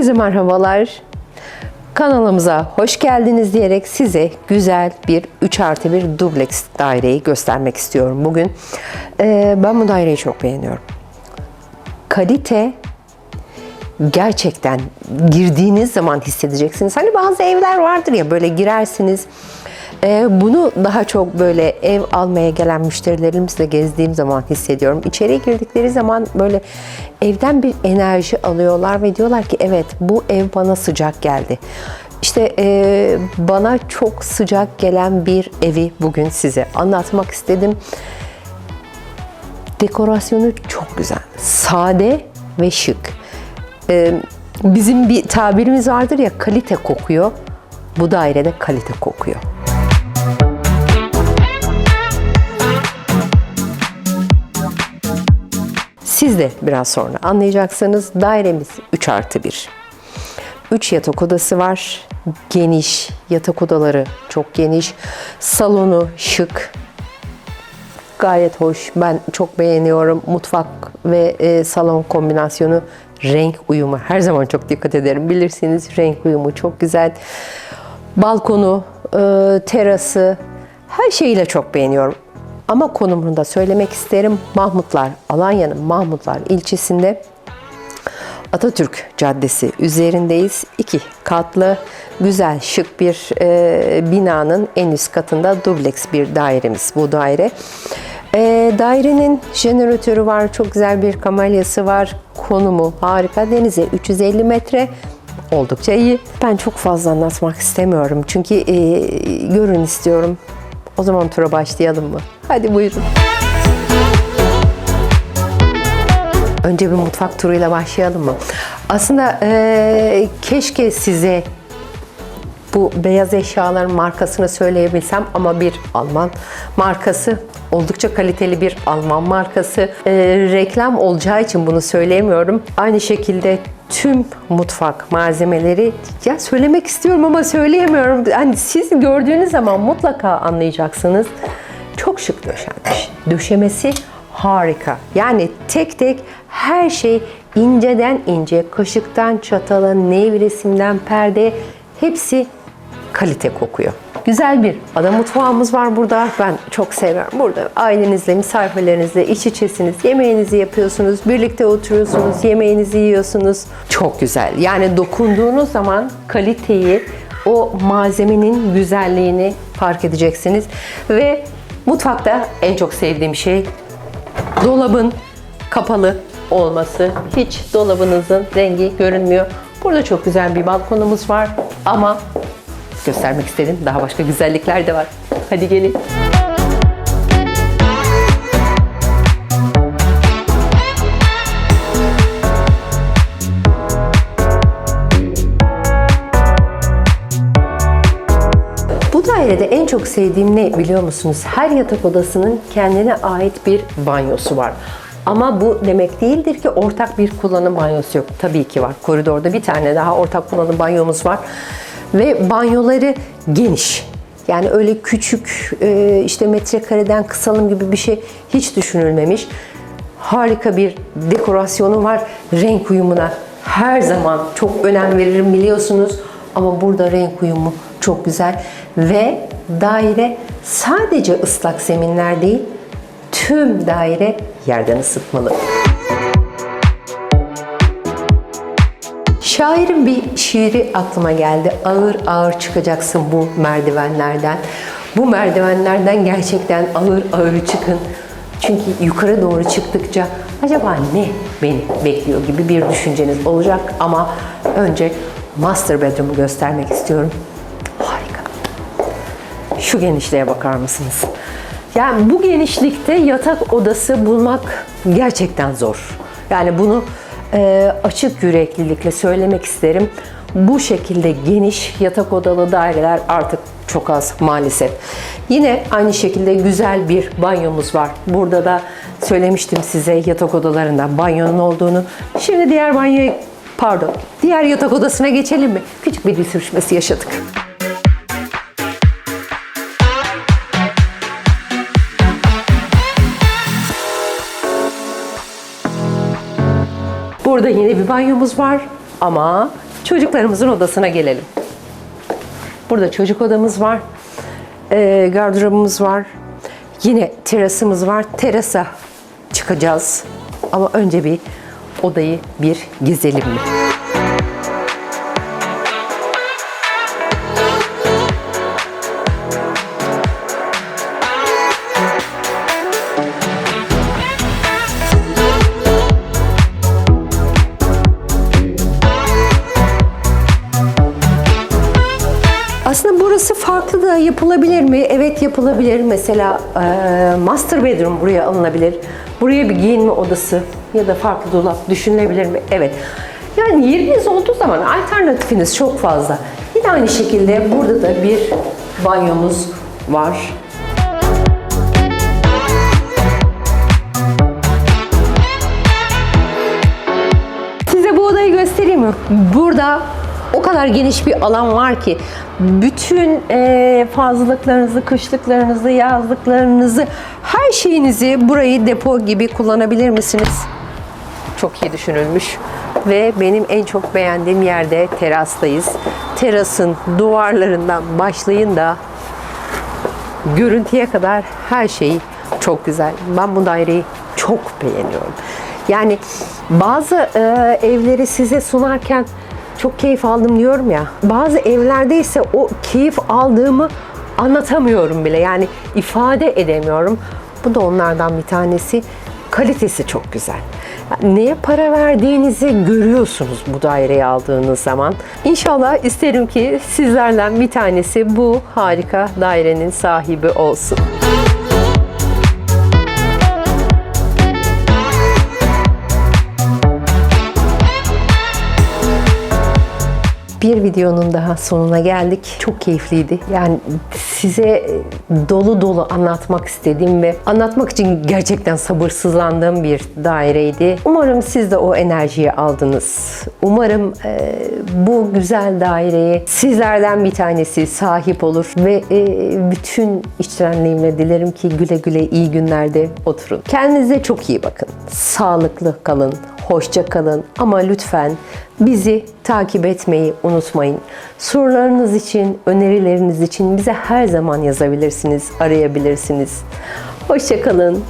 Herkese merhabalar. Kanalımıza hoş geldiniz diyerek size güzel bir 3 artı 1 dubleks daireyi göstermek istiyorum bugün. Ee, ben bu daireyi çok beğeniyorum. Kalite gerçekten girdiğiniz zaman hissedeceksiniz. Hani bazı evler vardır ya böyle girersiniz. Ee, bunu daha çok böyle ev almaya gelen müşterilerimizle gezdiğim zaman hissediyorum. İçeriye girdikleri zaman böyle evden bir enerji alıyorlar ve diyorlar ki evet bu ev bana sıcak geldi. İşte e, bana çok sıcak gelen bir evi bugün size anlatmak istedim. Dekorasyonu çok güzel. Sade ve şık. Ee, bizim bir tabirimiz vardır ya kalite kokuyor. Bu dairede kalite kokuyor. De biraz sonra anlayacaksınız. Dairemiz 3 artı 1. 3 yatak odası var. Geniş. Yatak odaları çok geniş. Salonu şık. Gayet hoş. Ben çok beğeniyorum. Mutfak ve e, salon kombinasyonu renk uyumu. Her zaman çok dikkat ederim. Bilirsiniz renk uyumu çok güzel. Balkonu, e, terası her şeyiyle çok beğeniyorum. Ama konumunu da söylemek isterim. Mahmutlar, Alanya'nın Mahmutlar ilçesinde Atatürk Caddesi üzerindeyiz. İki katlı, güzel, şık bir e, binanın en üst katında dubleks bir dairemiz bu daire. E, dairenin jeneratörü var, çok güzel bir kamalyası var. Konumu harika. Denize 350 metre oldukça iyi. Ben çok fazla anlatmak istemiyorum çünkü e, görün istiyorum. O zaman tura başlayalım mı? Hadi buyurun. Önce bir mutfak turuyla başlayalım mı? Aslında e, keşke size bu beyaz eşyaların markasını söyleyebilsem ama bir Alman markası oldukça kaliteli bir Alman markası. E, reklam olacağı için bunu söyleyemiyorum. Aynı şekilde tüm mutfak malzemeleri ya söylemek istiyorum ama söyleyemiyorum. Hani siz gördüğünüz zaman mutlaka anlayacaksınız. Çok şık döşenmiş. Döşemesi harika. Yani tek tek her şey inceden ince, kaşıktan çatala, nevresimden perde hepsi kalite kokuyor. Güzel bir ada mutfağımız var burada. Ben çok seviyorum. Burada ailenizle, misafirlerinizle iç içesiniz. Yemeğinizi yapıyorsunuz, birlikte oturuyorsunuz, yemeğinizi yiyorsunuz. Çok güzel. Yani dokunduğunuz zaman kaliteyi, o malzemenin güzelliğini fark edeceksiniz. Ve mutfakta en çok sevdiğim şey dolabın kapalı olması. Hiç dolabınızın rengi görünmüyor. Burada çok güzel bir balkonumuz var ama göstermek istedim. Daha başka güzellikler de var. Hadi gelin. Çok sevdiğim ne biliyor musunuz? Her yatak odasının kendine ait bir banyosu var. Ama bu demek değildir ki ortak bir kullanım banyosu yok. Tabii ki var. Koridorda bir tane daha ortak kullanım banyomuz var. Ve banyoları geniş. Yani öyle küçük e, işte metrekareden kısalım gibi bir şey hiç düşünülmemiş. Harika bir dekorasyonu var. Renk uyumuna her zaman çok önem veririm biliyorsunuz. Ama burada renk uyumu çok güzel. Ve daire sadece ıslak zeminler değil, tüm daire yerden ısıtmalı. Şairin bir şiiri aklıma geldi. Ağır ağır çıkacaksın bu merdivenlerden. Bu merdivenlerden gerçekten ağır ağır çıkın. Çünkü yukarı doğru çıktıkça acaba ne beni bekliyor gibi bir düşünceniz olacak. Ama önce master bedroom'u göstermek istiyorum. Şu genişliğe bakar mısınız? Yani bu genişlikte yatak odası bulmak gerçekten zor. Yani bunu e, açık yüreklilikle söylemek isterim. Bu şekilde geniş yatak odalı daireler artık çok az maalesef. Yine aynı şekilde güzel bir banyomuz var. Burada da söylemiştim size yatak odalarında banyonun olduğunu. Şimdi diğer banyoya pardon diğer yatak odasına geçelim mi? Küçük bir dil sürüşmesi yaşadık. Burada yine bir banyomuz var ama çocuklarımızın odasına gelelim. Burada çocuk odamız var. Ee, gardırobumuz var. Yine terasımız var. Terasa çıkacağız. Ama önce bir odayı bir gezelim mi? Farklı da yapılabilir mi? Evet yapılabilir. Mesela e, master bedroom buraya alınabilir. Buraya bir giyinme odası ya da farklı dolap düşünülebilir mi? Evet. Yani yeriniz olduğu zaman alternatifiniz çok fazla. Yine aynı şekilde burada da bir banyomuz var. Size bu odayı göstereyim mi? Burada o kadar geniş bir alan var ki bütün eee, fazlalıklarınızı, kışlıklarınızı, yazlıklarınızı, her şeyinizi burayı depo gibi kullanabilir misiniz? Çok iyi düşünülmüş. Ve benim en çok beğendiğim yerde terastayız. Terasın duvarlarından başlayın da görüntüye kadar her şey çok güzel. Ben bu daireyi çok beğeniyorum. Yani bazı e, evleri size sunarken çok keyif aldım diyorum ya. Bazı evlerde ise o keyif aldığımı anlatamıyorum bile. Yani ifade edemiyorum. Bu da onlardan bir tanesi. Kalitesi çok güzel. Neye para verdiğinizi görüyorsunuz bu daireyi aldığınız zaman. İnşallah isterim ki sizlerden bir tanesi bu harika dairenin sahibi olsun. Bir videonun daha sonuna geldik. Çok keyifliydi. Yani size dolu dolu anlatmak istediğim ve anlatmak için gerçekten sabırsızlandığım bir daireydi. Umarım siz de o enerjiyi aldınız. Umarım e, bu güzel daireye sizlerden bir tanesi sahip olur ve e, bütün içtenliğimle dilerim ki güle güle iyi günlerde oturun. Kendinize çok iyi bakın. Sağlıklı kalın, hoşça kalın ama lütfen bizi takip etmeyi unutmayın. Sorularınız için, önerileriniz için bize her zaman yazabilirsiniz, arayabilirsiniz. Hoşça kalın.